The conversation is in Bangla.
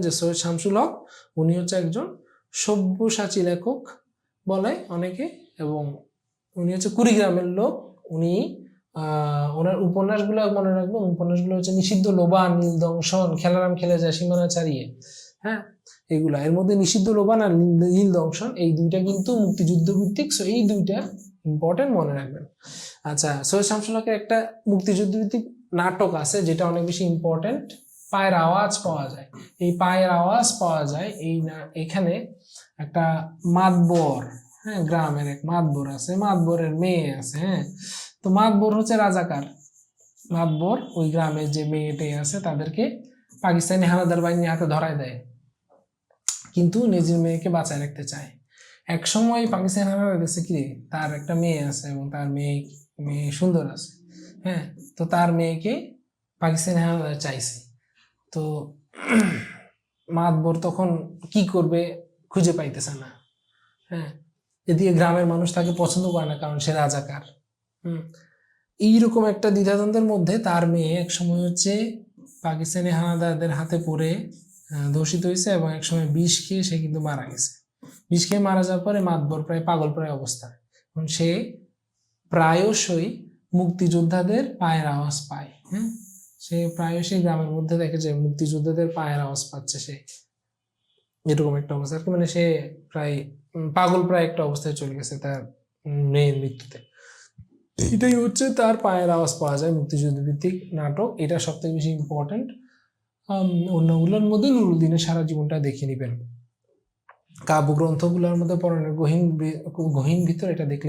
যে সৈয়দ শামসুল হক, উনি হচ্ছে একজন সব্যসাচী লেখক বলে অনেকে এবং উনি হচ্ছে কুড়িগ্রামের লোক। উনি ওনার উপন্যাসগুলো মনে রাখবেন, উপন্যাসগুলো হচ্ছে নিষিদ্ধ লোবান নীল দংশন, খেলারাম খেলে যায়, সীমানা ছাড়িয়ে। হ্যাঁ এগুলা। এর মধ্যে নিষিদ্ধ লোবান আর নীল- দংশন, এই দুইটা কিন্তু মুক্তিযুদ্ধ ভিত্তিক সো এই দুইটা ইম্পর্টেন্ট মনে রাখবেন। আচ্ছা সৈয়দ শামসুল হকের একটা মুক্তিযুদ্ধ ভিত্তিক নাটক আছে, যেটা অনেক বেশি ইম্পর্টেন্ট পায়ের আওয়াজ পাওয়া যায়। এই পায়ের আওয়াজ পাওয়া যায় এই না- এখানে একটা মাতবর হ্যাঁ গ্রামের এক মাতবর আছে, মাতবরের মেয়ে আছে হ্যাঁ। তো মাতবর হচ্ছে রাজাকার। মাতবর ওই গ্রামের যে মেয়েটে আছে তাদেরকে পাকিস্তানি হানাদার বাহিনী হাতে ধরায় দেয়। কিন্তু নিজের মেয়েকে বাঁচায় রাখতে চায়। এক সময় পাকিস্তানি হানাদার কাছে কি তার একটা মেয়ে আছে এবং তার মেয়ে মেয়ে সুন্দর আছে হ্যাঁ। তো তার মেয়েকে পাকিস্তানি হানাদার চাইছে। তো মাতবর তখন কি করবে খুঁজে পাইতেছে না। হ্যাঁ এদিকে গ্রামের মানুষ তাকে পছন্দ করে না কারণ সে রাজাকার। হুম, এইরকম একটা দ্বিধাদ্বন্দ্বের মধ্যে তার মেয়ে এক সময় হচ্ছে পাকিস্তানি হানাদারদের হাতে পড়ে ধর্ষিত হয়েছে এবং এক সময় বিষ খেয়ে সে কিন্তু মারা গেছে। বিষ খেয়ে মারা যাওয়ার পরে মাতবর প্রায় পাগল প্রায় অবস্থা। এখন সে প্রায়শই মুক্তিযোদ্ধাদের পায়ের আওয়াজ পায়। হ্যাঁ সে প্রায়শই গ্রামের মধ্যে দেখে যে মুক্তিযোদ্ধাদের পায়ের আওয়াজ পাচ্ছে সে। এরকম একটা অবস্থা। আর কি মানে সে প্রায় পাগল প্রায় একটা অবস্থায় চলে গেছে তার মেয়ের মৃত্যুতে। এটাই হচ্ছে তার পায়ের আওয়াজ পাওয়া যায় মুক্তিযুদ্ধ ভিত্তিক নাটক। এটা সব থেকে বেশি ইম্পর্টেন্ট অন্যগুলোর মধ্যে নুরুদ্দিনের সারা জীবনটা দেখে নিবেন। কাব্যগ্রন্থগুলোর মধ্যে পড়ানোর গহীন গহীন ভিতর এটা দেখলে